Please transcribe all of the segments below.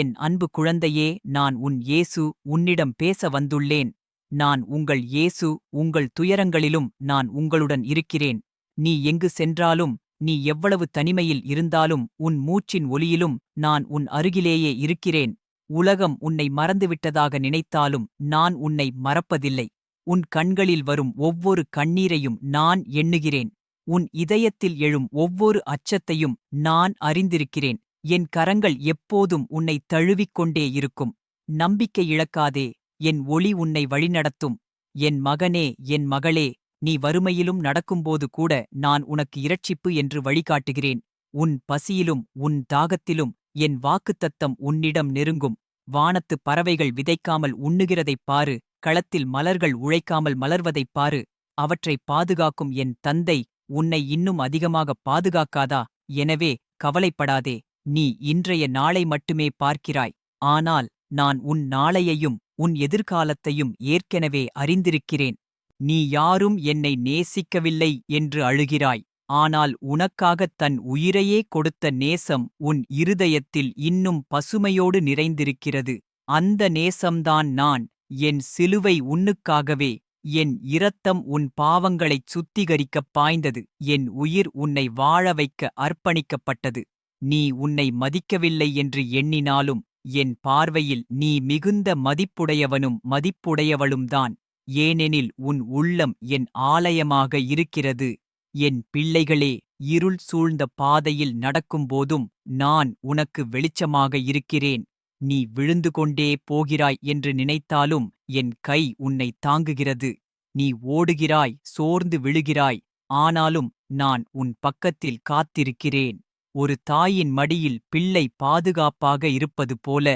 என் அன்பு குழந்தையே நான் உன் இயேசு உன்னிடம் பேச வந்துள்ளேன். நான் உங்கள் இயேசு உங்கள் துயரங்களிலும் நான் உங்களுடன் இருக்கிறேன். நீ எங்கு சென்றாலும் நீ எவ்வளவு தனிமையில் இருந்தாலும் உன் மூச்சின் ஒலியிலும் நான் உன் அருகிலேயே இருக்கிறேன். உலகம் உன்னை மறந்துவிட்டதாக நினைத்தாலும் நான் உன்னை மறப்பதில்லை. உன் கண்களில் வரும் ஒவ்வொரு கண்ணீரையும் நான் எண்ணுகிறேன். உன் இதயத்தில் எழும் ஒவ்வொரு அச்சத்தையும் நான் அறிந்திருக்கிறேன். என் கரங்கள் எப்போதும் உன்னை தழுவிக்கொண்டே இருக்கும். நம்பிக்கை இழக்காதே என் ஒளி உன்னை வழிநடத்தும். என் மகனே என் மகளே நீ வறுமையிலும் நடக்கும்போது கூட நான் உனக்கு இரட்சிப்பு என்று வழிகாட்டுகிறேன். உன் பசியிலும் உன் தாகத்திலும் என் வாக்குத்தத்தம் உன்னிடம் நெருங்கும். வானத்துப் பறவைகள் விதைக்காமல் உண்ணுகிறதைப் பாரு களத்தில் மலர்கள் உழைக்காமல் மலர்வதைப் பாரு அவற்றைப் பாதுகாக்கும் என் தந்தை உன்னை இன்னும் அதிகமாக பாதுகாக்காதா? எனவே கவலைப்படாதே. நீ இன்றைய நாளை மட்டுமே பார்க்கிறாய். ஆனால் நான் உன் நாளையையும் உன் எதிர்காலத்தையும் ஏற்கெனவே அறிந்திருக்கிறேன். நீ யாரும் என்னை நேசிக்கவில்லை என்று அழுகிறாய். ஆனால் உனக்காகத் தன் உயிரையே கொடுத்த நேசம் உன் இருதயத்தில் இன்னும் பசுமையோடு நிறைந்திருக்கிறது. அந்த நேசம்தான் நான். என் சிலுவை உன்னுக்காகவே. என் இரத்தம் உன் பாவங்களைச் சுத்திகரிக்கப் பாய்ந்தது. என் உயிர் உன்னை வாழ வைக்க அர்ப்பணிக்கப்பட்டது. நீ உன்னை மதிக்கவில்லை என்று எண்ணினாலும் என் பார்வையில் நீ மிகுந்த மதிப்புடையவனும் மதிப்புடையவளும்தான். ஏனெனில் உன் உள்ளம் என் ஆலயமாக இருக்கிறது. என் பிள்ளைகளே இருள் சூழ்ந்த பாதையில் நடக்கும்போதும் நான் உனக்கு வெளிச்சமாக இருக்கிறேன். நீ விழுந்து கொண்டே போகிறாய் என்று நினைத்தாலும் என் கை உன்னை தாங்குகிறது. நீ ஓடுகிறாய் சோர்ந்து விழுகிறாய். ஆனாலும் நான் உன் பக்கத்தில் காத்திருக்கிறேன். ஒரு தாயின் மடியில் பிள்ளை பாதுகாப்பாக இருப்பது போல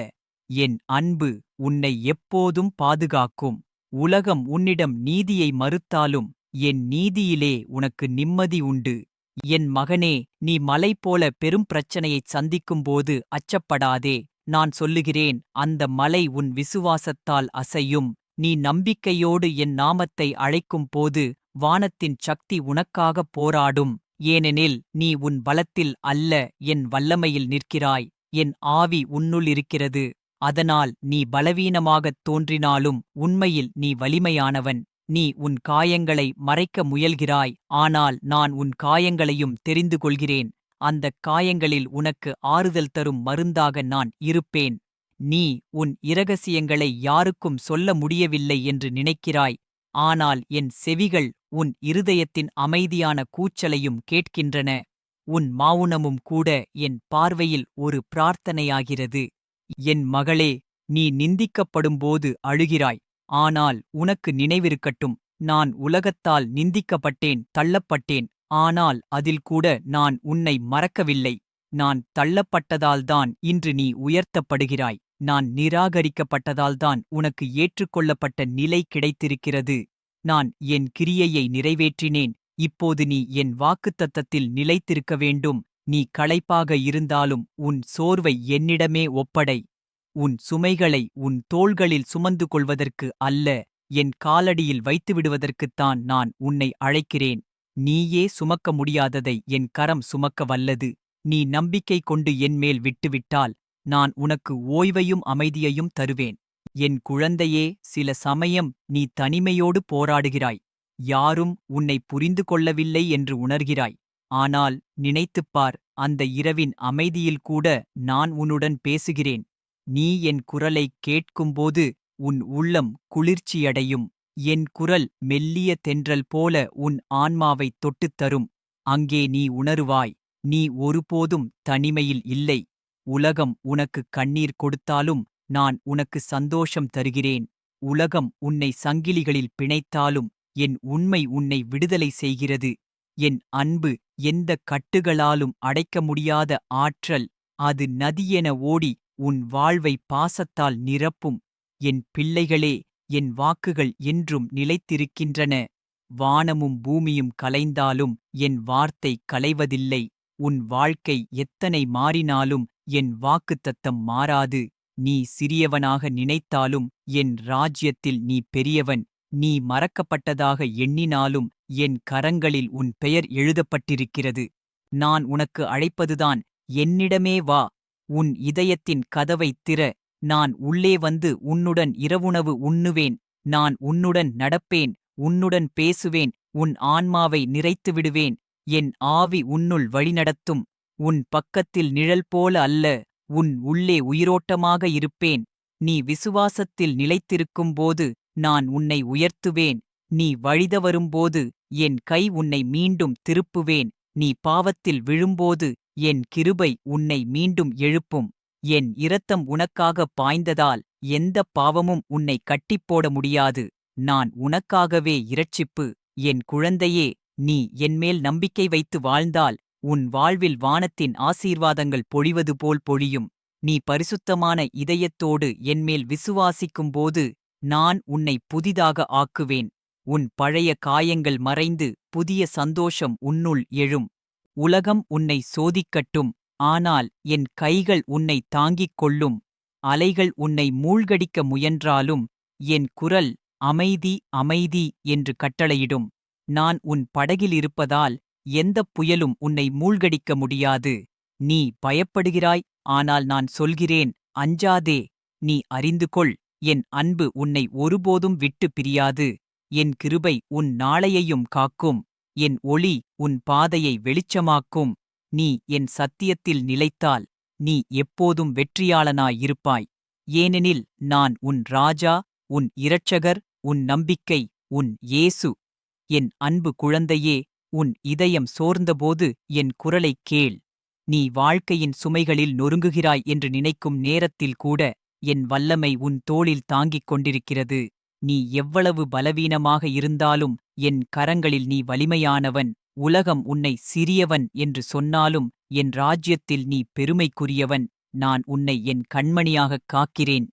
என் அன்பு உன்னை எப்போதும் பாதுகாக்கும். உலகம் உன்னிடம் நீதியை மறுத்தாலும் என் நீதியிலே உனக்கு நிம்மதி உண்டு. என் மகனே நீ மலை போல பெரும் பிரச்சனையைச் சந்திக்கும்போது அச்சப்படாதே. நான் சொல்லுகிறேன் அந்த மலை உன் விசுவாசத்தால் அசையும். நீ நம்பிக்கையோடு என் நாமத்தை அழைக்கும் போது வானத்தின் சக்தி உனக்காகப் போராடும். ஏனெனில் நீ உன் பலத்தில் அல்ல என் வல்லமையில் நிற்கிறாய் என் ஆவி உன்னுள் இருக்கிறது. அதனால் நீ பலவீனமாகத் தோன்றினாலும் உண்மையில் நீ வலிமையானவன். நீ உன் காயங்களை மறைக்க முயல்கிறாய் ஆனால் நான் உன் காயங்களையும் தெரிந்து கொள்கிறேன். அந்தக் காயங்களில் உனக்கு ஆறுதல் தரும் மருந்தாக நான் இருப்பேன். நீ உன் இரகசியங்களை யாருக்கும் சொல்ல முடியவில்லை என்று நினைக்கிறாய். ஆனால் என் செவிகள் உன் இருதயத்தின் அமைதியான கூச்சலையும் கேட்கின்றன. உன் மௌனமும் கூட என் பார்வையில் ஒரு பிரார்த்தனையாகிறது. என் மகளே நீ நிந்திக்கப்படும்போது அழுகிறாய். ஆனால் உனக்கு நினைவிருக்கட்டும் நான் உலகத்தால் நிந்திக்கப்பட்டேன் தள்ளப்பட்டேன். ஆனால் அதில் கூட நான் உன்னை மறக்கவில்லை. நான் தள்ளப்பட்டதால்தான் இன்று நீ உயர்த்தப்படுகிறாய். நான் நிராகரிக்கப்பட்டதால்தான் உனக்கு ஏற்றுக்கொள்ளப்பட்ட நிலை கிடைத்திருக்கிறது. நான் என் கிரியையை நிறைவேற்றினேன். இப்போது நீ என் வாக்குத்தத்தத்தில் நிலைத்திருக்க வேண்டும். நீ களைப்பாக இருந்தாலும் உன் சோர்வை என்னிடமே ஒப்படை. உன் சுமைகளை உன் தோள்களில் சுமந்து கொள்வதற்கு அல்ல. என் காலடியில் வைத்துவிடுவதற்குத்தான் நான் உன்னை அழைக்கிறேன். நீயே சுமக்க முடியாததை என் கரம் சுமக்க வல்லது. நீ நம்பிக்கை கொண்டு என்மேல் விட்டுவிட்டால் நான் உனக்கு ஓய்வையும் அமைதியையும் தருவேன். என் குழந்தையே சில சமயம் நீ தனிமையோடு போராடுகிறாய். யாரும் உன்னை புரிந்து கொள்ளவில்லை என்று உணர்கிறாய். ஆனால் நினைத்துப்பார் அந்த இரவின் அமைதியில் கூட நான் உன்னுடன் பேசுகிறேன். நீ என் குரலைக் கேட்கும்போது உன் உள்ளம் குளிர்ச்சியடையும். என் குரல் மெல்லிய தென்றல் போல உன் ஆன்மாவைத் தொட்டுத் தரும். அங்கே நீ உணருவாய் நீ ஒருபோதும் தனிமையில் இல்லை. உலகம் உனக்கு கண்ணீர் கொடுத்தாலும் நான் உனக்கு சந்தோஷம் தருகிறேன். உலகம் உன்னை சங்கிலிகளில் பிணைத்தாலும் என் உண்மை உன்னை விடுதலை செய்கிறது. என் அன்பு எந்த கட்டுகளாலும் அடைக்க முடியாத ஆற்றல் அது நதியென ஓடி உன் வாழ்வை பாசத்தால் நிரப்பும். என் பிள்ளைகளே என் வாக்குகள் என்றும் நிலைத்திருக்கின்றன. வானமும் பூமியும் கலைந்தாலும் என் வார்த்தை கலைவதில்லை. உன் வாழ்க்கை எத்தனை மாறினாலும் என் வாக்குத்தத்தம் மாறாது. நீ சிறியவனாக நினைத்தாலும் என் ராஜ்யத்தில் நீ பெரியவன் நீ மறக்கப்பட்டதாக எண்ணினாலும் என் கரங்களில் உன் பெயர் எழுதப்பட்டிருக்கிறது. நான் உனக்கு அழைப்பதுதான் என்னிடமே வா உன் இதயத்தின் கதவைத் திற நான் உள்ளே வந்து உன்னுடன் இரவுணவு உண்ணுவேன் நான் உன்னுடன் நடப்பேன் உன்னுடன் பேசுவேன் உன் ஆன்மாவை நிறைத்து விடுவேன் என் ஆவி உன்னுள் வழிநடத்தும் உன் பக்கத்தில் நிழல் போல அல்ல. உன் உள்ளே உயிரோட்டமாக இருப்பேன். நீ விசுவாசத்தில் நிலைத்திருக்கும்போது நான் உன்னை உயர்த்துவேன். நீ வழிதவரும்போது என் கை உன்னை மீண்டும் திருப்புவேன். நீ பாவத்தில் விழும்போது என் கிருபை உன்னை மீண்டும் எழுப்பும். என் இரத்தம் உனக்காக பாய்ந்ததால் எந்தப் பாவமும் உன்னை கட்டிப்போட முடியாது. நான் உனக்காகவே இரட்சிப்பு. என் குழந்தையே நீ என்மேல் நம்பிக்கை வைத்து வாழ்ந்தால் உன் வாழ்வில் வானத்தின் ஆசீர்வாதங்கள் பொழிவது போல் பொழியும். நீ பரிசுத்தமான இதயத்தோடு என்மேல் விசுவாசிக்கும்போது நான் உன்னை புதிதாக ஆக்குவேன். உன் பழைய காயங்கள் மறைந்து புதிய சந்தோஷம் உன்னுள் எழும். உலகம் உன்னை சோதிக்கட்டும். ஆனால் என் கைகள் உன்னை தாங்கிக் கொள்ளும். அலைகள் உன்னை மூழ்கடிக்க முயன்றாலும் என் குரல் அமைதி அமைதி என்று கட்டளையிடும். நான் உன் படகில் இருப்பதால் எந்தப் புயலும் உன்னை மூழ்கடிக்க முடியாது. நீ பயப்படுகிறாய் ஆனால் நான் சொல்கிறேன் அஞ்சாதே நீ அறிந்து கொள் என் அன்பு உன்னை ஒருபோதும் விட்டு பிரியாது. என் கிருபை உன் நாளையையும் காக்கும் என் ஒளி உன் பாதையை வெளிச்சமாக்கும். நீ என் சத்தியத்தில் நிலைத்தால் நீ எப்போதும் வெற்றியாளனாயிருப்பாய். ஏனெனில் நான் உன் ராஜா உன் இரட்சகர் உன் நம்பிக்கை உன் இயேசு. என் அன்பு குழந்தையே உன் இதயம் சோர்ந்தபோது என் குரலைக் கேள். நீ வாழ்க்கையின் சுமைகளில் நொறுங்குகிறாய் என்று நினைக்கும் நேரத்தில் கூட என் வல்லமை உன் தோளில் தாங்கிக் கொண்டிருக்கிறது. நீ எவ்வளவு பலவீனமாக இருந்தாலும் என் கரங்களில் நீ வலிமையானவன் உலகம் உன்னை சிறியவன் என்று சொன்னாலும் என் ராஜ்யத்தில் நீ பெருமைக்குரியவன் நான் உன்னை என் கண்மணியாகக் காக்கிறேன்.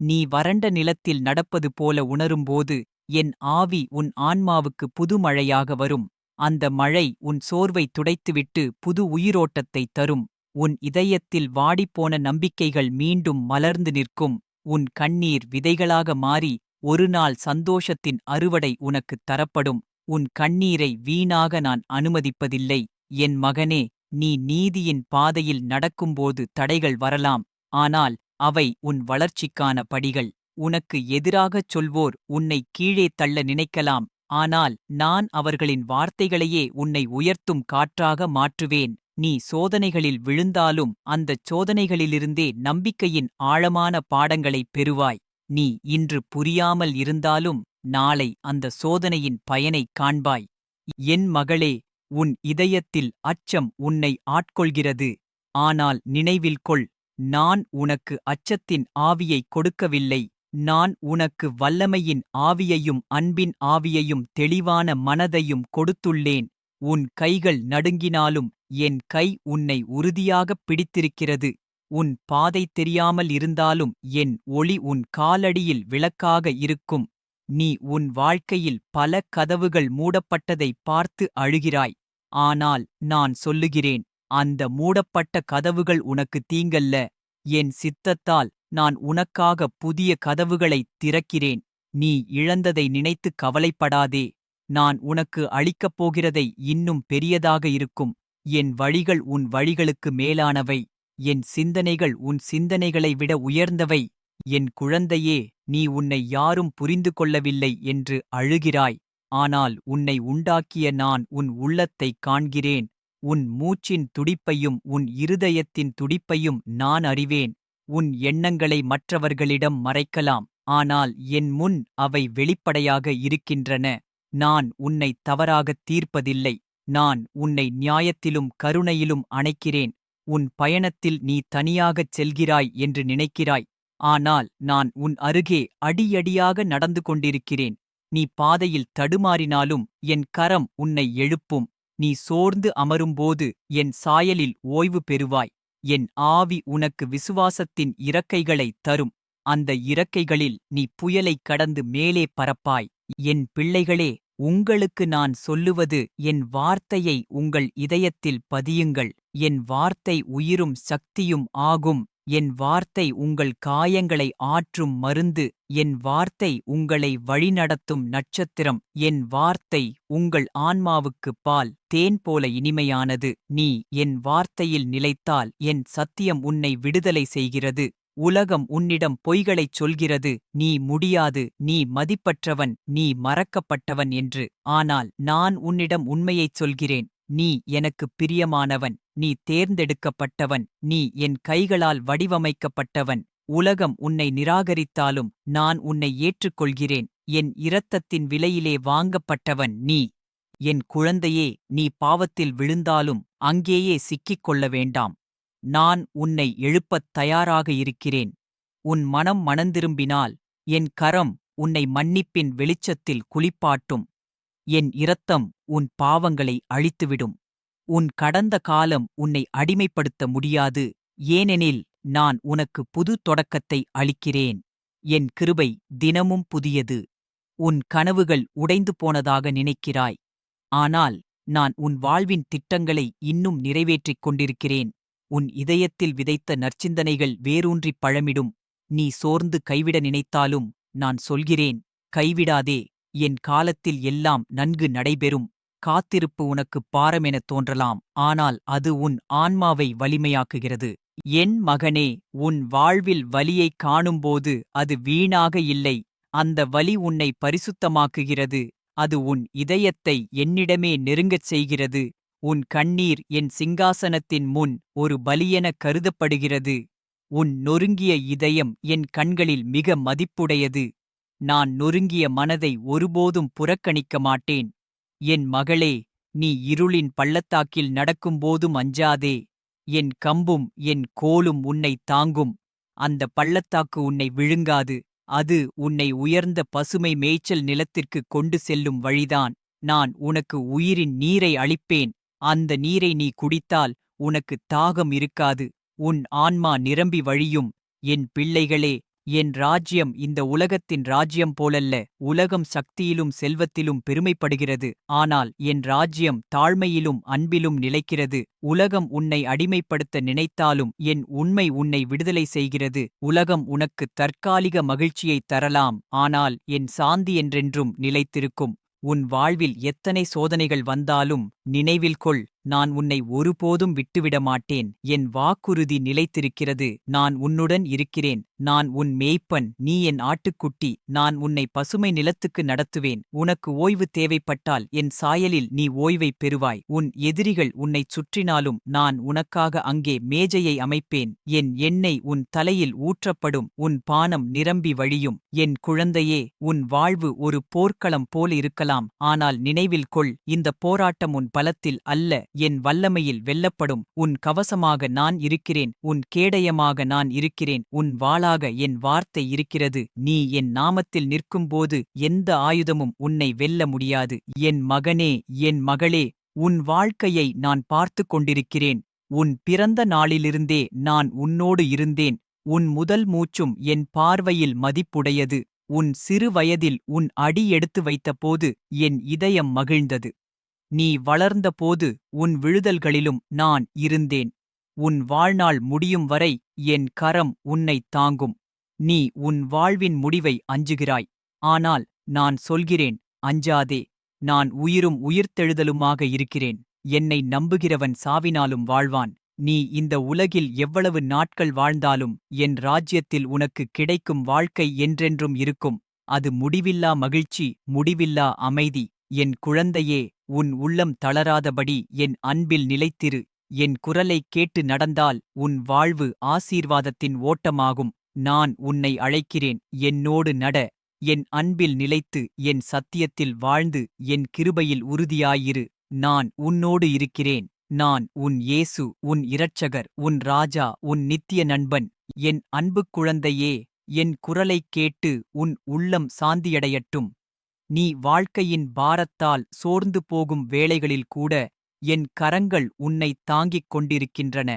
நீ வறண்ட நிலத்தில் நடப்பது போல உணரும்போது என் ஆவி உன் ஆன்மாவுக்கு புதுமழையாக வரும். அந்த மழை உன் சோர்வை துடைத்துவிட்டு புது உயிரோட்டத்தைத் தரும். உன் இதயத்தில் வாடிப்போன நம்பிக்கைகள் மீண்டும் மலர்ந்து நிற்கும். உன் கண்ணீர் விதைகளாக மாறி ஒருநாள் சந்தோஷத்தின் அறுவடை உனக்குத் தரப்படும். உன் கண்ணீரை வீணாக நான் அனுமதிப்பதில்லை. என் மகனே நீ நீதியின் பாதையில் நடக்கும்போது தடைகள் வரலாம். ஆனால் அவை உன் வளர்ச்சிக்கான படிகள். உனக்கு எதிராகச் சொல்வோர் உன்னை கீழே தள்ள நினைக்கலாம். ஆனால் நான் அவர்களின் வார்த்தைகளையே உன்னை உயர்த்தும் காற்றாக மாற்றுவேன். நீ சோதனைகளில் விழுந்தாலும் அந்தச் சோதனைகளிலிருந்தே நம்பிக்கையின் ஆழமான பாடங்களைப் பெறுவாய். நீ இன்று புரியாமல் இருந்தாலும் நாளை அந்த சோதனையின் பயனைக் காண்பாய். என் மகளே உன் இதயத்தில் அச்சம் உன்னை ஆட்கொள்கிறது. ஆனால் நினைவில் கொள் நான் உனக்கு அச்சத்தின் ஆவியைக் கொடுக்கவில்லை. நான் உனக்கு வல்லமையின் ஆவியையும் அன்பின் ஆவியையும் தெளிவான மனதையும் கொடுத்துள்ளேன். உன் கைகள் நடுங்கினாலும் என் கை உன்னை உறுதியாகப் பிடித்திருக்கிறது. உன் பாதை தெரியாமல் இருந்தாலும் என் ஒளி உன் காலடியில் விளக்காக இருக்கும். நீ உன் வாழ்க்கையில் பல கதவுகள் மூடப்பட்டதைப் பார்த்து அழுகிறாய். ஆனால் நான் சொல்லுகிறேன் அந்த மூடப்பட்ட கதவுகள் உனக்கு தீங்கல்ல. என் சித்தத்தால் நான் உனக்காக புதிய கதவுகளைத் திறக்கிறேன். நீ இழந்ததை நினைத்துக் கவலைப்படாதே. நான் உனக்கு அளிக்கப் போகிறதை இன்னும் பெரியதாக இருக்கும். என் வழிகள் உன் வழிகளுக்கு மேலானவை. என் சிந்தனைகள் உன் சிந்தனைகளை விட உயர்ந்தவை. என் குழந்தையே நீ உன்னை யாரும் புரிந்து கொள்ளவில்லை என்று அழுகிறாய். ஆனால் உன்னை உண்டாக்கிய நான் உன் உள்ளத்தைக் காண்கிறேன். உன் மூச்சின் துடிப்பையும் உன் இருதயத்தின் துடிப்பையும் நான் அறிவேன். உன் எண்ணங்களை மற்றவர்களிடம் மறைக்கலாம். ஆனால் என் முன் அவை வெளிப்படையாக இருக்கின்றன. நான் உன்னை தவறாகத் தீர்ப்பதில்லை. நான் உன்னை நியாயத்திலும் கருணையிலும் அணைக்கிறேன். உன் பயணத்தில் நீ தனியாகச் செல்கிறாய் என்று நினைக்கிறாய். ஆனால் நான் உன் அருகே அடியடியாக நடந்து கொண்டிருக்கிறேன். நீ பாதையில் தடுமாறினாலும் என் கரம் உன்னை எழுப்பும். நீ சோர்ந்து அமரும்போது என் சாயலில் ஓய்வு பெறுவாய். என் ஆவி உனக்கு விசுவாசத்தின் இறக்கைகளைத் தரும். அந்த இறக்கைகளில் நீ புயலைக் கடந்து மேலே பறப்பாய் என் பிள்ளைகளே உங்களுக்கு நான் சொல்லுவது என் வார்த்தையை உங்கள் இதயத்தில் பதியுங்கள். என் வார்த்தை உயிரும் சக்தியும் ஆகும். என் வார்த்தை உங்கள் காயங்களை ஆற்றும் மருந்து என் வார்த்தை உங்களை வழிநடத்தும் நட்சத்திரம் என் வார்த்தை உங்கள் ஆன்மாவுக்குப் பால் தேன் போல இனிமையானது நீ என் வார்த்தையில் நிலைத்தால் என் சத்தியம் உன்னை விடுதலை செய்கிறது உலகம் உன்னிடம் பொய்களைச் சொல்கிறது நீ முடியாது நீ மதிப்பற்றவன் நீ மறக்கப்பட்டவன் என்று ஆனால் நான் உன்னிடம் உண்மையைச் சொல்கிறேன். நீ எனக்குப் பிரியமானவன் நீ தேர்ந்தெடுக்கப்பட்டவன் நீ என் கைகளால் வடிவமைக்கப்பட்டவன் உலகம் உன்னை நிராகரித்தாலும் நான் உன்னை ஏற்றுக்கொள்கிறேன் என் இரத்தத்தின் விலையிலே வாங்கப்பட்டவன் நீ. என் குழந்தையே நீ பாவத்தில் விழுந்தாலும் அங்கேயே சிக்கிக் கொள்ள வேண்டாம். நான் உன்னை எழுப்பத் தயாராக இருக்கிறேன். உன் மனம் மனந்திரும்பினால் என் கரம் உன்னை மன்னிப்பின் வெளிச்சத்தில் குளிப்பாட்டும். என் இரத்தம் உன் பாவங்களை அழித்துவிடும். உன் கடந்த காலம் உன்னை அடிமைப்படுத்த முடியாது. ஏனெனில் நான் உனக்கு புது தொடக்கத்தை அளிக்கிறேன். என் கிருபை தினமும் புதியது. உன் கனவுகள் உடைந்து போனதாக நினைக்கிறாய். ஆனால் நான் உன் வாழ்வின் திட்டங்களை இன்னும் நிறைவேற்றிக் கொண்டிருக்கிறேன். உன் இதயத்தில் விதைத்த நற்சிந்தனைகள் வேரூன்றிப் பழமிடும். நீ சோர்ந்து கைவிட நினைத்தாலும் நான் சொல்கிறேன். கைவிடாதே. என் காலத்தில் எல்லாம் நன்கு நடைபெறும் காத்திருப்பு உனக்குப் பாரமெனத் தோன்றலாம் ஆனால் அது உன் ஆன்மாவை வலிமையாக்குகிறது. என் மகனே உன் வாழ்வில் வலியைக் காணும்போது அது வீணாக இல்லை அந்த வலி உன்னை பரிசுத்தமாக்குகிறது அது உன் இதயத்தை என்னிடமே நெருங்கச் செய்கிறது உன் கண்ணீர் என் சிங்காசனத்தின் முன் ஒரு பலியென கருதப்படுகிறது உன் நொறுங்கிய இதயம் என் கண்களில் மிக மதிப்புடையது. நான் நொறுங்கிய மனதை ஒருபோதும் புறக்கணிக்க மாட்டேன். என் மகளே நீ இருளின் பள்ளத்தாக்கில் நடக்கும்போதும் அஞ்சாதே. என் கம்பும் என் கோலும் உன்னை தாங்கும். அந்த பள்ளத்தாக்கு உன்னை விழுங்காது. அது உன்னை உயர்ந்த பசுமை மேய்ச்சல் நிலத்திற்கு கொண்டு செல்லும் வழிதான். நான் உனக்கு உயிரின் நீரை அளிப்பேன். அந்த நீரை நீ குடித்தால் உனக்கு தாகம் இருக்காது. உன் ஆன்மா நிரம்பி வழியும். என் பிள்ளைகளே என் ராஜ்யம் இந்த உலகத்தின் ராஜ்யம் போலல்ல உலகம் சக்தியிலும் செல்வத்திலும் பெருமைப்படுகிறது. ஆனால் என் ராஜ்யம் தாழ்மையிலும் அன்பிலும் நிலைக்கிறது. உலகம் உன்னை அடிமைப்படுத்த நினைத்தாலும் என் உண்மை உன்னை விடுதலை செய்கிறது. உலகம் உனக்கு தற்காலிக மகிழ்ச்சியைத் தரலாம். ஆனால் என் சாந்தி என்றென்றும் நிலைத்திருக்கும். உன் வாழ்வில் எத்தனை சோதனைகள் வந்தாலும் நினைவில் கொள். நான் உன்னை ஒருபோதும் விட்டுவிட மாட்டேன். என் வாக்குறுதி நிலைத்திருக்கிறது. நான் உன்னுடன் இருக்கிறேன். நான் உன் மேய்ப்பன். நீ என் ஆட்டுக்குட்டி. நான் உன்னை பசுமை நிலத்துக்கு நடத்துவேன். உனக்கு ஓய்வு தேவைப்பட்டால் என் சாயலில் நீ ஓய்வைப் பெறுவாய். உன் எதிரிகள் உன்னைச் சுற்றினாலும் நான் உனக்காக அங்கே மேஜையை அமைப்பேன். என் எண்ணெய் உன் தலையில் ஊற்றப்படும். உன் பானம் நிரம்பி வழியும். என் குழந்தையே உன் வாழ்வு ஒரு போர்க்களம் போல் இருக்கலாம். ஆனால் நினைவில் கொள் இந்த போராட்டம் உன் பலத்தில் அல்ல. என் வல்லமையில் வெல்லப்படும். உன் கவசமாக நான் இருக்கிறேன். உன் கேடயமாக நான் இருக்கிறேன். உன் வாளாக என் வார்த்தை இருக்கிறது. நீ என் நாமத்தில் நிற்கும்போது எந்த ஆயுதமும் உன்னை வெல்ல முடியாது. என் மகனே என் மகளே உன் வாழ்க்கையை நான் பார்த்து கொண்டிருக்கிறேன். உன் பிறந்த நாளிலிருந்தே நான் உன்னோடு இருந்தேன். உன் முதல் மூச்சும் என் பார்வையில் மதிப்புடையது. உன் சிறு வயதில் உன் அடி எடுத்து வைத்தபோது என் இதயம் மகிழ்ந்தது. நீ வளர்ந்தபோது உன் விழுதல்களிலும் நான் இருந்தேன். உன் வாழ்நாள் முடியும் வரை என் கரம் உன்னைத் தாங்கும். நீ உன் வாழ்வின் முடிவை அஞ்சுகிறாய். ஆனால் நான் சொல்கிறேன் அஞ்சாதே நான் உயிரும் உயிர்த்தெழுதலுமாக இருக்கிறேன். என்னை நம்புகிறவன் சாவினாலும் வாழ்வான். நீ இந்த உலகில் எவ்வளவு நாட்கள் வாழ்ந்தாலும் என் ராஜ்யத்தில் உனக்கு கிடைக்கும் வாழ்க்கை என்றென்றும் இருக்கும். அது முடிவில்லா மகிழ்ச்சி முடிவில்லா அமைதி. என் குழந்தையே உன் உள்ளம் தளராதபடி என் அன்பில் நிலைத்திரு. என் குரலைக் கேட்டு நடந்தால் உன் வாழ்வு ஆசீர்வாதத்தின் ஓட்டமாகும். நான் உன்னை அழைக்கிறேன். என்னோடு நட. என் அன்பில் நிலைத்து என் சத்தியத்தில் வாழ்ந்து என் கிருபையில் உறுதியாயிரு. நான் உன்னோடு இருக்கிறேன். நான் உன் இயேசு உன் இரட்சகர் உன் ராஜா உன் நித்திய நண்பன். என் அன்புக் குழந்தையே என் குரலைக் கேட்டு உன் உள்ளம் சாந்தியடையட்டும். நீ வாழ்க்கையின் பாரத்தால் சோர்ந்து போகும் வேளைகளில் கூட என் கரங்கள் உன்னை தாங்கிக் கொண்டிருக்கின்றன.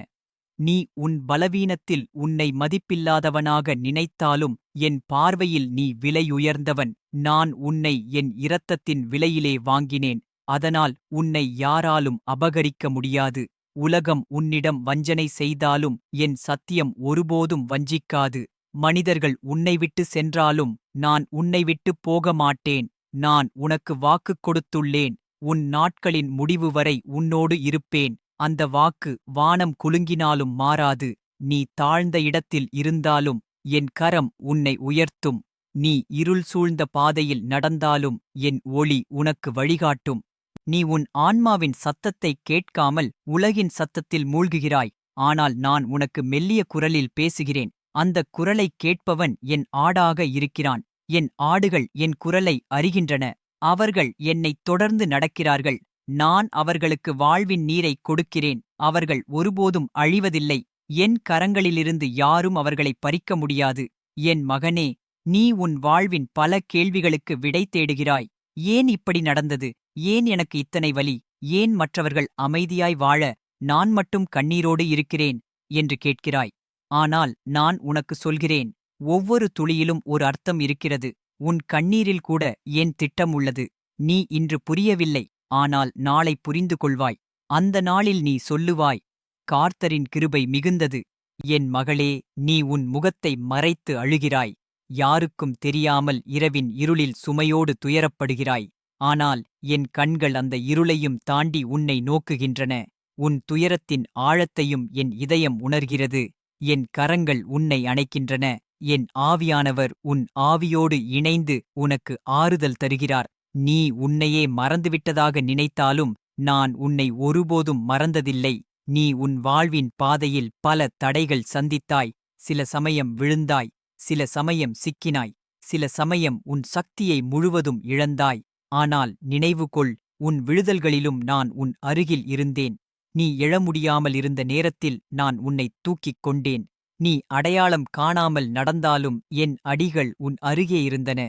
நீ உன் பலவீனத்தில் உன்னை மதிப்பில்லாதவனாக நினைத்தாலும் என் பார்வையில் நீ விலையுயர்ந்தவன். நான் உன்னை என் இரத்தத்தின் விலையிலே வாங்கினேன். அதனால் உன்னை யாராலும் அபகரிக்க முடியாது. உலகம் உன்னிடம் வஞ்சனை செய்தாலும் என் சத்தியம் ஒருபோதும் வஞ்சிக்காது. மனிதர்கள் உன்னை விட்டு சென்றாலும் நான் உன்னை விட்டுப் போக மாட்டேன் நான் உனக்கு வாக்குக் கொடுத்துள்ளேன். உன் நாட்களின் முடிவு வரை உன்னோடு இருப்பேன். அந்த வாக்கு வானம் குலுங்கினாலும் மாறாது. நீ தாழ்ந்த இடத்தில் இருந்தாலும் என் கரம் உன்னை உயர்த்தும். நீ இருள் சூழ்ந்த பாதையில் நடந்தாலும் என் ஒளி உனக்கு வழிகாட்டும். நீ உன் ஆன்மாவின் சத்தத்தைக் கேட்காமல் உலகின் சத்தத்தில் மூழ்குகிறாய். ஆனால் நான் உனக்கு மெல்லிய குரலில் பேசுகிறேன். அந்தக் குரலைக் கேட்பவன் என் ஆடாக இருக்கிறான். என் ஆடுகள் என் குரலை அறிகின்றன. அவர்கள் என்னைத் தொடர்ந்து நடக்கிறார்கள். நான் அவர்களுக்கு வாழ்வின் நீரைக் கொடுக்கிறேன். அவர்கள் ஒருபோதும் அழிவதில்லை. என் கரங்களிலிருந்து யாரும் அவர்களைப் பறிக்க முடியாது. என் மகனே நீ உன் வாழ்வின் பல கேள்விகளுக்கு விடை தேடுகிறாய். ஏன் இப்படி நடந்தது? ஏன் எனக்கு இத்தனை வலி? ஏன் மற்றவர்கள் அமைதியாய் வாழ நான் மட்டும் கண்ணீரோடு இருக்கிறேன்? என்று கேட்கிறாய். ஆனால் நான் உனக்கு சொல்கிறேன். ஒவ்வொரு துளியிலும் ஒரு அர்த்தம் இருக்கிறது. உன் கண்ணீரில் கூட என் திட்டம் உள்ளது? நீ இன்று புரியவில்லை ஆனால் நாளை புரிந்து கொள்வாய். அந்த நாளில் நீ சொல்லுவாய் கார்த்தரின் கிருபை மிகுந்தது. என் மகளே நீ உன் முகத்தை மறைத்து அழுகிறாய். யாருக்கும் தெரியாமல் இரவின் இருளில் சுமையோடு துயரப்படுகிறாய். ஆனால் என் கண்கள் அந்த இருளையும் தாண்டி உன்னை நோக்குகின்றன. உன் துயரத்தின் ஆழத்தையும் என் இதயம் உணர்கிறது. என் கரங்கள் உன்னை அணைக்கின்றன. என் ஆவியானவர் உன் ஆவியோடு இணைந்து உனக்கு ஆறுதல் தருகிறார். நீ உன்னையே மறந்துவிட்டதாக நினைத்தாலும் நான் உன்னை ஒருபோதும் மறந்ததில்லை. நீ உன் வாழ்வின் பாதையில் பல தடைகள் சந்தித்தாய். சில சமயம் விழுந்தாய். சில சமயம் சிக்கினாய். சில சமயம் உன் சக்தியை முழுவதும் இழந்தாய். ஆனால் நினைவுகொள் உன் விழுதல்களிலும் நான் உன் அருகில் இருந்தேன். நீ எழ முடியாமல் இருந்த நேரத்தில் நான் உன்னைத் தூக்கிக் கொண்டேன். நீ அடையாளம் காணாமல் நடந்தாலும் என் அடிகள் உன் அருகே இருந்தன.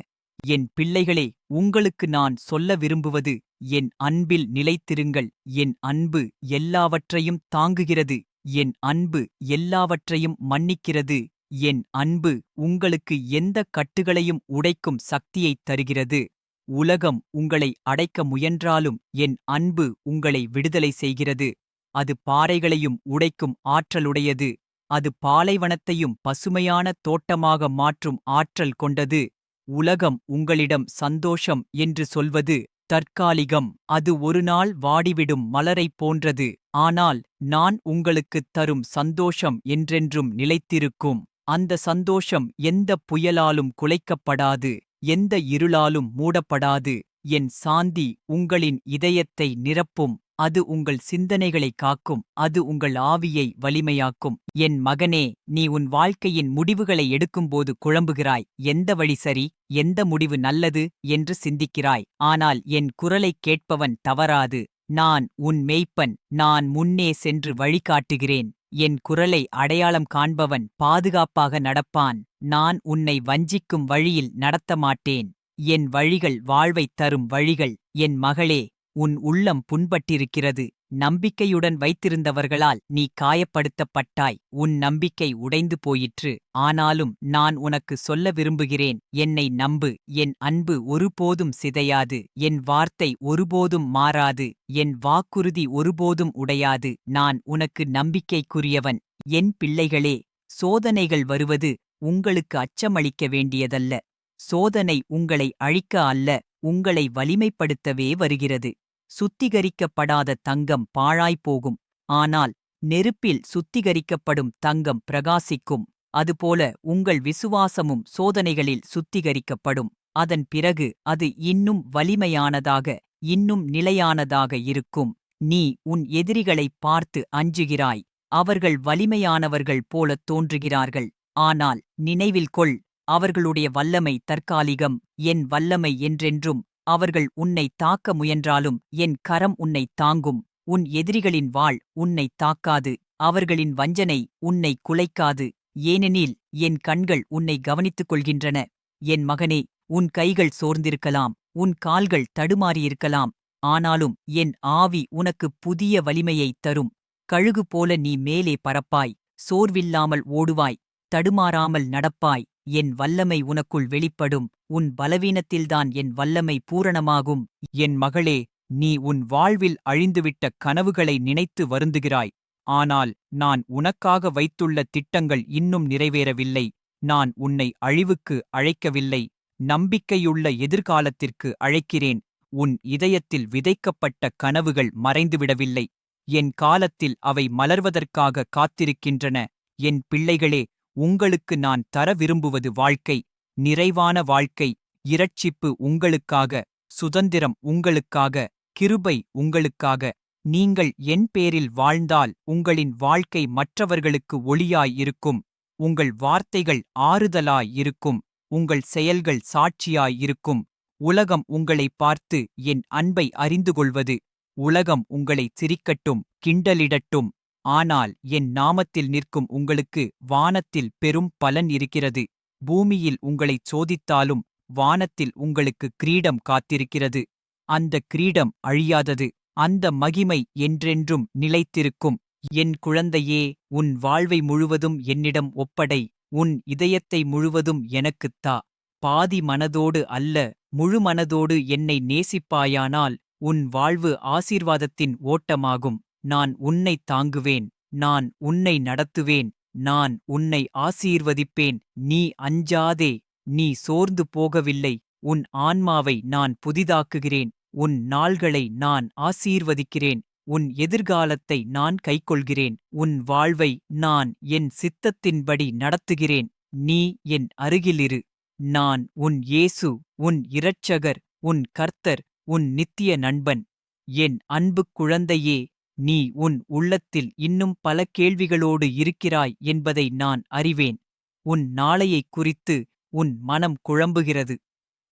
என் பிள்ளைகளே உங்களுக்கு நான் சொல்ல விரும்புவது என் அன்பில் நிலைத்திருங்கள். என் அன்பு எல்லாவற்றையும் தாங்குகிறது. என் அன்பு எல்லாவற்றையும் மன்னிக்கிறது. என் அன்பு உங்களுக்கு எந்த கட்டுகளையும் உடைக்கும் சக்தியைத் தருகிறது. உலகம் உங்களை அடைக்க முயன்றாலும் என் அன்பு உங்களை விடுதலை செய்கிறது. அது பாறைகளையும் உடைக்கும் ஆற்றலுடையது. அது பாலைவனத்தையும் பசுமையான தோட்டமாக மாற்றும் ஆற்றல் கொண்டது. உலகம் உங்களிடம் சந்தோஷம் என்று சொல்வது தற்காலிகம். அது ஒருநாள் வாடிவிடும் மலரைப் போன்றது. ஆனால் நான் உங்களுக்குத் தரும் சந்தோஷம் என்றென்றும் நிலைத்திருக்கும். அந்த சந்தோஷம் எந்த புயலாலும் குலைக்கப்படாது. எந்த இருளாலும் மூடப்படாது. என் சாந்தி உங்களின் இதயத்தை நிரப்பும். அது உங்கள் சிந்தனைகளை காக்கும் அது உங்கள் ஆவியை வலிமையாக்கும். என் மகனே நீ உன் வாழ்க்கையின் முடிவுகளை எடுக்கும்போது குழம்புகிறாய். எந்த வழி சரி எந்த முடிவு நல்லது என்று சிந்திக்கிறாய். ஆனால் என் குரலைக் கேட்பவன் தவறாது. நான் உன் மெய்ப்பன் நான் முன்னே சென்று வழிகாட்டுகிறேன். என் குரலை அடையாளம் காண்பவன் பாதுகாப்பாக நடப்பான். நான் உன்னை வஞ்சிக்கும் வழியில் நடத்த மாட்டேன் என் வழிகள் வாழ்வைத் தரும் வழிகள். என் மகளே உன் உள்ளம் புண்பட்டிருக்கிறது. நம்பிக்கையுடன் வைத்திருந்தவர்களால் நீ காயப்படுத்தப்பட்டாய். உன் நம்பிக்கை உடைந்து போயிற்று. ஆனாலும் நான் உனக்கு சொல்ல விரும்புகிறேன். என்னை நம்பு. என் அன்பு ஒருபோதும் சிதையாது. என் வார்த்தை ஒருபோதும் மாறாது. என் வாக்குறுதி ஒருபோதும் உடையாது. நான் உனக்கு நம்பிக்கைக்குரியவன். என் பிள்ளைகளே சோதனைகள் வருவது உங்களுக்கு அச்சமளிக்க வேண்டியதல்ல. சோதனை உங்களை அழிக்க அல்ல. உங்களை வலிமைப்படுத்தவே வருகிறது. சுத்திகரிக்கப்படாத தங்கம் பாழாய்ப்போகும் ஆனால் நெருப்பில் சுத்திகரிக்கப்படும் தங்கம் பிரகாசிக்கும். அதுபோல உங்கள் விசுவாசமும் சோதனைகளில் சுத்திகரிக்கப்படும். அதன் பிறகு அது இன்னும் வலிமையானதாக இன்னும் நிலையானதாக இருக்கும். நீ உன் எதிரிகளைப் பார்த்து அஞ்சுகிறாய். அவர்கள் வலிமையானவர்கள் போலத் தோன்றுகிறார்கள். ஆனால் நினைவில் கொள் அவர்களுடைய வல்லமை தற்காலிகம் என் வல்லமை என்றென்றும் அவர்கள் உன்னை தாக்க முயன்றாலும் என் கரம் உன்னை தாங்கும். உன் எதிரிகளின் வாள் உன்னை தாக்காது. அவர்களின் வஞ்சனை உன்னை குலைக்காது. ஏனெனில் என் கண்கள் உன்னை கவனித்துக் கொள்கின்றன. என் மகனே உன் கைகள் சோர்ந்திருக்கலாம். உன் கால்கள் தடுமாறியிருக்கலாம். ஆனாலும் என் ஆவி உனக்கு புதிய வலிமையைத் தரும். கழுகு போல நீ மேலே பறப்பாய். சோர்வில்லாமல் ஓடுவாய். தடுமாறாமல் நடப்பாய். என் வல்லமை உனக்குள் வெளிப்படும் உன் பலவீனத்தில்தான் என் வல்லமை பூரணமாகும். என் மகளே நீ உன் வாழ்வில் அழிந்துவிட்ட கனவுகளை நினைத்து வருந்துகிறாய். ஆனால் நான் உனக்காக வைத்துள்ள திட்டங்கள் இன்னும் நிறைவேறவில்லை. நான் உன்னை அழிவுக்கு அழைக்கவில்லை. நம்பிக்கையுள்ள எதிர்காலத்திற்கு அழைக்கிறேன். உன் இதயத்தில் விதைக்கப்பட்ட கனவுகள் மறைந்துவிடவில்லை. என் காலத்தில் அவை மலர்வதற்காக காத்திருக்கின்றன. என் பிள்ளைகளே உங்களுக்கு நான் தர விரும்புவது வாழ்க்கை நிறைவான வாழ்க்கை இரட்சிப்பு உங்களுக்காக சுதந்திரம் உங்களுக்காக கிருபை உங்களுக்காக. நீங்கள் என் பேரில் வாழ்ந்தால் உங்களின் வாழ்க்கை மற்றவர்களுக்கு ஒளியாய் இருக்கும் உங்கள் வார்த்தைகள் ஆறுதலாய் இருக்கும் உங்கள் செயல்கள் சாட்சியாய் இருக்கும் உலகம் உங்களை பார்த்து என் அன்பை அறிந்து கொள்வது உலகம் உங்களை சிரிக்கட்டும் கிண்டலிடட்டும். ஆனால் என் நாமத்தில் நிற்கும் உங்களுக்கு வானத்தில் பெரும் பலன் இருக்கிறது. பூமியில் உங்களைச் சோதித்தாலும் வானத்தில் உங்களுக்கு கிரீடம் காத்திருக்கிறது. அந்த கிரீடம் அழியாதது. அந்த மகிமை என்றென்றும் நிலைத்திருக்கும். என் குழந்தையே உன் வாழ்வை முழுவதும் என்னிடம் ஒப்படை. உன் இதயத்தை முழுவதும் எனக்குத் தா. பாதி மனதோடு அல்ல முழு மனதோடு என்னை நேசிப்பாயானால் உன் வாழ்வு ஆசீர்வாதத்தின் ஓட்டமாகும். நான் உன்னை தாங்குவேன் நான் உன்னை நடத்துவேன் நான் உன்னை ஆசீர்வதிப்பேன். நீ அஞ்சாதே நீ சோர்ந்து போகவில்லை. உன் ஆன்மாவை நான் புதிதாக்குகிறேன். உன் நாள்களை நான் ஆசீர்வதிக்கிறேன். உன் எதிர்காலத்தை நான் கைக்கொள்கிறேன். உன் வாழ்வை நான் என் சித்தத்தின்படி நடத்துகிறேன். நீ என் அருகிலிரு. நான் உன் இயேசு உன் இரட்சகர் உன் கர்த்தர் உன் நித்திய நண்பன். என் அன்புக் குழந்தையே நீ உன் உள்ளத்தில் இன்னும் பல கேள்விகளோடு இருக்கிறாய் என்பதை நான் அறிவேன். உன் நாளையைக் குறித்து உன் மனம் குழம்புகிறது.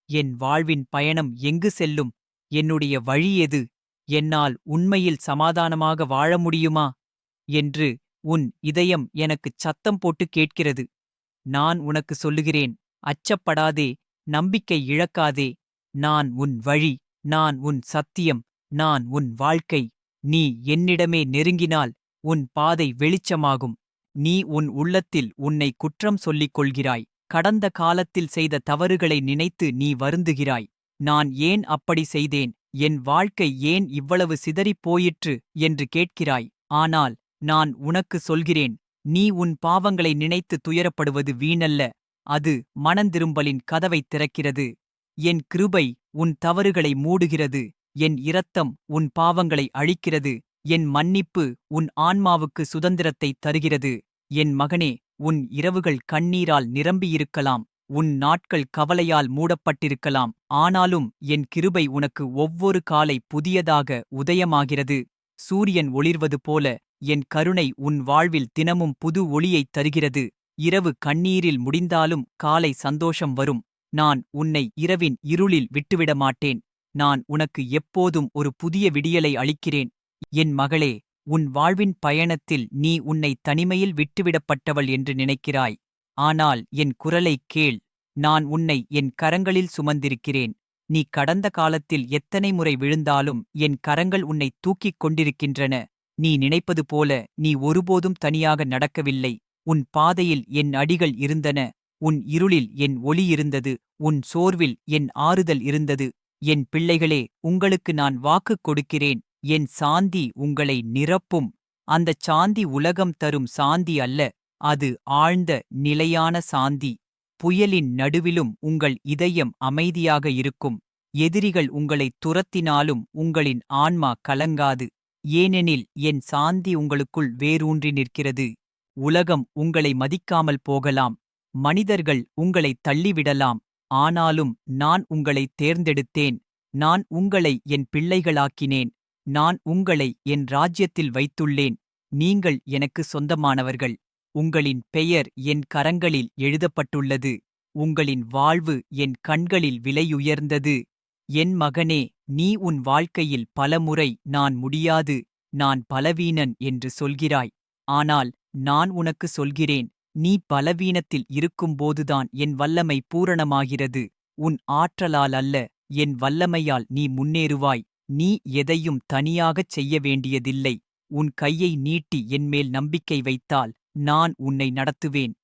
என் வாழ்வின் பயணம் எங்கு செல்லும்? என்னுடைய வழி எது? என்னால் உண்மையில் சமாதானமாக வாழ முடியுமா? என்று உன் இதயம் எனக்குச் சத்தம் போட்டு கேட்கிறது. நான் உனக்கு சொல்லுகிறேன் அச்சப்படாதே நம்பிக்கை இழக்காதே. நான் உன் வழி நான் உன் சத்தியம் நான் உன் வாழ்க்கை. நீ என்னிடமே நெருங்கினால் உன் பாதை வெளிச்சமாகும். நீ உன் உள்ளத்தில் உன்னை குற்றம் சொல்லிக் கொள்கிறாய் கடந்த காலத்தில் செய்த தவறுகளை நினைத்து நீ வருந்துகிறாய். நான் ஏன் அப்படி செய்தேன்? என் வாழ்க்கை ஏன் இவ்வளவு சிதறிப் போயிற்று? என்று கேட்கிறாய். ஆனால் நான் உனக்கு சொல்கிறேன் நீ உன் பாவங்களை நினைத்து துயரப்படுவது வீணல்ல. அது மனந்திரும்பலின் கதவைத் திறக்கிறது. என் கிருபை உன் தவறுகளை மூடுகிறது. என் இரத்தம் உன் பாவங்களை அழிக்கிறது என் மன்னிப்பு உன் ஆன்மாவுக்கு சுதந்திரத்தை தருகிறது. என் மகனே உன் இரவுகள் கண்ணீரால் நிரம்பியிருக்கலாம் உன் நாட்கள் கவலையால் மூடப்பட்டிருக்கலாம். ஆனாலும் என் கிருபை உனக்கு ஒவ்வொரு காலை புதியதாக உதயமாகிறது. சூரியன் ஒளிர்வது போல என் கருணை உன் வாழ்வில் தினமும் புது ஒளியைத் தருகிறது. இரவு கண்ணீரில் முடிந்தாலும் காலை சந்தோஷம் வரும். நான் உன்னை இரவின் இருளில் விட்டுவிட மாட்டேன் நான் உனக்கு எப்போதும் ஒரு புதிய விடியலை அளிக்கிறேன். என் மகளே உன் வாழ்வின் பயணத்தில் நீ உன்னை தனிமையில் விட்டுவிடப்பட்டவள் என்று நினைக்கிறாய். ஆனால் என் குரலைக் கேள். நான் உன்னை என் கரங்களில் சுமந்திருக்கிறேன். நீ கடந்த காலத்தில் எத்தனை முறை விழுந்தாலும் என் கரங்கள் உன்னை தூக்கிக் கொண்டிருக்கின்றன. நீ நினைப்பது போல நீ ஒருபோதும் தனியாக நடக்கவில்லை. உன் பாதையில் என் அடிகள் இருந்தன. உன் இருளில் என் ஒளி இருந்தது. உன் சோர்வில் என் ஆறுதல் இருந்தது. என் பிள்ளைகளே உங்களுக்கு நான் வாக்குக் கொடுக்கிறேன். என் சாந்தி உங்களை நிரப்பும். அந்தச் சாந்தி உலகம் தரும் சாந்தி அல்ல அது ஆழ்ந்த நிலையான சாந்தி. புயலின் நடுவிலும் உங்கள் இதயம் அமைதியாக இருக்கும். எதிரிகள் உங்களை துரத்தினாலும் உங்களின் ஆன்மா கலங்காது. ஏனெனில் என் சாந்தி உங்களுக்குள் வேரூன்றி நிற்கிறது. உலகம் உங்களை மதிக்காமல் போகலாம். மனிதர்கள் உங்களை தள்ளிவிடலாம். ஆனாலும் நான் உங்களை தேர்ந்தெடுத்தேன். நான் உங்களை என் பிள்ளைகளாக்கினேன். நான் உங்களை என் ராஜ்யத்தில் வைத்துள்ளேன். நீங்கள் எனக்கு சொந்தமானவர்கள். உங்களின் பெயர் என் கரங்களில் எழுதப்பட்டுள்ளது. உங்களின் வாழ்வு என் கண்களில் விலையுயர்ந்தது. என் மகனே நீ உன் வாழ்க்கையில் பலமுறை நான் முடியாது. நான் பலவீனன் என்று சொல்கிறாய். ஆனால் நான் உனக்கு சொல்கிறேன். நீ பலவீனத்தில் இருக்கும்போதுதான் என் வல்லமை பூரணமாகிறது. உன் ஆற்றலால் அல்ல என் வல்லமையால் நீ முன்னேறுவாய். நீ எதையும் தனியாகச் செய்ய வேண்டியதில்லை உன் கையை நீட்டி என்மேல் நம்பிக்கை வைத்தால் நான் உன்னை நடத்துவேன்.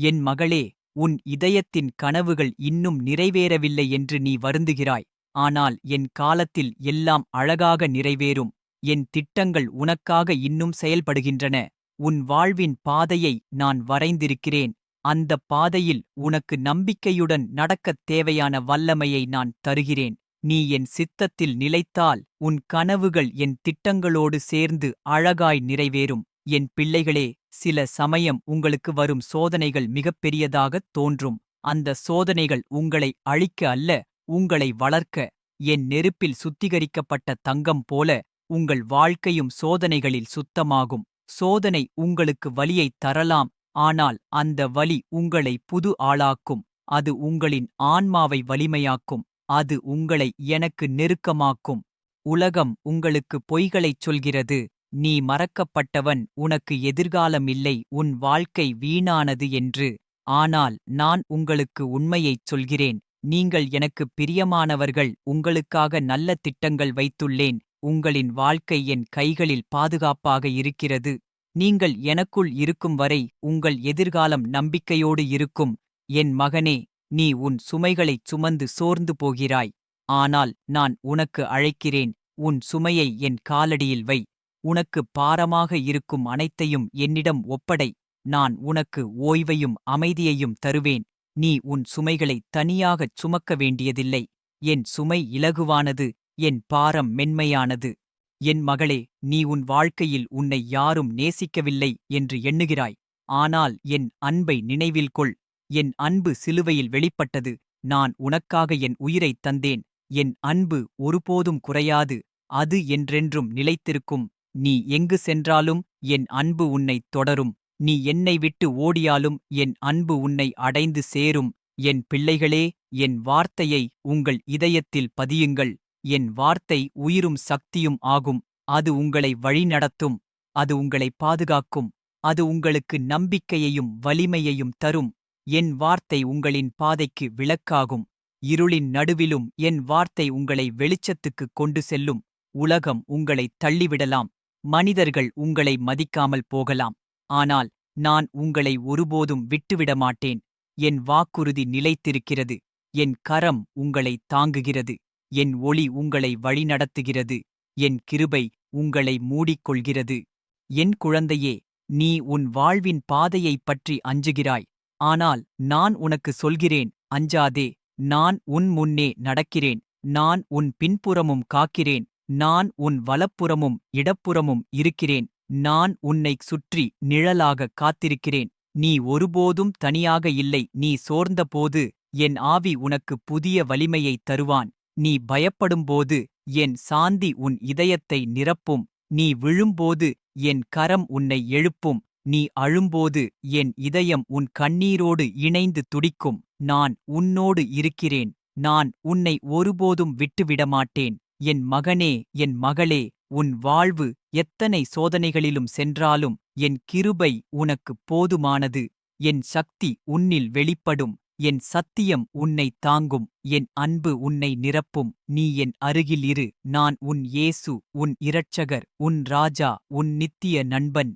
என் மகளே உன் இதயத்தின் கனவுகள் இன்னும் நிறைவேறவில்லை என்று நீ வருந்துகிறாய். ஆனால் என் காலத்தில் எல்லாம் அழகாக நிறைவேறும். என் திட்டங்கள் உனக்காக இன்னும் செயல்படுகின்றன. உன் வாழ்வின் பாதையை நான் வரைந்திருக்கிறேன். அந்தப் பாதையில் உனக்கு நம்பிக்கையுடன் நடக்கத் தேவையான வல்லமையை நான் தருகிறேன். நீ என் சித்தத்தில் நிலைத்தால் உன் கனவுகள் என் திட்டங்களோடு சேர்ந்து அழகாய் நிறைவேறும். என் பிள்ளைகளே சில சமயம் உங்களுக்கு வரும் சோதனைகள் மிகப்பெரியதாகத் தோன்றும். அந்த சோதனைகள் உங்களை அழிக்க அல்ல உங்களை வளர்க்க. என் நெருப்பில் சுத்திகரிக்கப்பட்ட தங்கம் போல உங்கள் வாழ்க்கையும் சோதனைகளில் சுத்தமாகும். சோதனை உங்களுக்கு வலியைத் தரலாம் ஆனால் அந்த வலி உங்களை புது ஆளாக்கும். அது உங்களின் ஆன்மாவை வலிமையாக்கும். அது உங்களை எனக்கு நெருக்கமாக்கும். உலகம் உங்களுக்கு பொய்களைச் சொல்கிறது. நீ மறக்கப்பட்டவன் உனக்கு எதிர்காலம் இல்லை உன் வாழ்க்கை வீணானது என்று. ஆனால் நான் உங்களுக்கு உண்மையைச் சொல்கிறேன். நீங்கள் எனக்கு பிரியமானவர்கள் உங்களுக்காக நல்ல திட்டங்கள் வைத்துள்ளேன். உங்களின் வாழ்க்கை என் கைகளில் பாதுகாப்பாக இருக்கிறது. நீங்கள் எனக்குள் இருக்கும் வரை உங்கள் எதிர்காலம் நம்பிக்கையோடு இருக்கும். என் மகனே நீ உன் சுமைகளைச் சுமந்து சோர்ந்து போகிறாய். ஆனால் நான் உனக்கு அழைக்கிறேன். உன் சுமையை என் காலடியில் வை. உனக்கு பாரமாக இருக்கும் அனைத்தையும் என்னிடம் ஒப்படை. நான் உனக்கு ஓய்வையும் அமைதியையும் தருவேன். நீ உன் சுமைகளை தனியாகச் சுமக்க வேண்டியதில்லை. என் சுமை இலகுவானது. என் பாரம் மென்மையானது. என் மகளே நீ உன் வாழ்க்கையில் உன்னை யாரும் நேசிக்கவில்லை என்று எண்ணுகிறாய். ஆனால் என் அன்பை நினைவில் கொள். என் அன்பு சிலுவையில் வெளிப்பட்டது. நான் உனக்காக என் உயிரைத் தந்தேன். என் அன்பு ஒருபோதும் குறையாது. அது என்றென்றும் நிலைத்திருக்கும். நீ எங்கு சென்றாலும் என் அன்பு உன்னைத் தொடரும். நீ என்னை விட்டு ஓடியாலும் என் அன்பு உன்னை அடைந்து சேரும். என் பிள்ளைகளே என் வார்த்தையை உங்கள் இதயத்தில் பதியுங்கள். என் வார்த்தை உயிரும் சக்தியும் ஆகும். அது உங்களை வழிநடத்தும். அது உங்களை பாதுகாக்கும். அது உங்களுக்கு நம்பிக்கையையும் வலிமையையும் தரும். என் வார்த்தை உங்களின் பாதைக்கு விளக்காகும். இருளின் நடுவிலும் என் வார்த்தை உங்களை வெளிச்சத்துக்குக் கொண்டு செல்லும். உலகம் உங்களை தள்ளிவிடலாம். மனிதர்கள் உங்களை மதிக்காமல் போகலாம். ஆனால் நான் உங்களை ஒருபோதும் விட்டுவிட மாட்டேன் என் வாக்குறுதி நிலைத்திருக்கிறது. என் கரம் உங்களை தாங்குகிறது. என் ஒளி உங்களை வழிநடத்துகிறது. என் கிருபை உங்களை மூடிக்கொள்கிறது. என் குழந்தையே நீ உன் வாழ்வின் பாதையைப் பற்றி அஞ்சுகிறாய். ஆனால் நான் உனக்கு சொல்கிறேன் அஞ்சாதே நான் உன் முன்னே நடக்கிறேன். நான் உன் பின்புறமும் காக்கிறேன். நான் உன் வலப்புறமும் இடப்புறமும் இருக்கிறேன். நான் உன்னைச் சுற்றி நிழலாக காத்திருக்கிறேன். நீ ஒருபோதும் தனியாக இல்லை. நீ சோர்ந்தபோது என் ஆவி உனக்கு புதிய வலிமையைத் தருவான். நீ பயப்படும்போது என் சாந்தி உன் இதயத்தை நிரப்பும். நீ விழும்போது என் கரம் உன்னை எழுப்பும். நீ அழும்போது என் இதயம் உன் கண்ணீரோடு இணைந்து துடிக்கும். நான் உன்னோடு இருக்கிறேன். நான் உன்னை ஒருபோதும் விட்டுவிடமாட்டேன். என் மகனே என் மகளே உன் வாழ்வு எத்தனை சோதனைகளிலும் சென்றாலும் என் கிருபை உனக்கு போதுமானது. என் சக்தி உன்னில் வெளிப்படும். என் சத்தியம் உன்னை தாங்கும் என் அன்பு உன்னை நிரப்பும் நீ என் அருகில் இரு நான் உன் இயேசு உன் இரட்சகர் உன் ராஜா உன் நித்திய நண்பன்.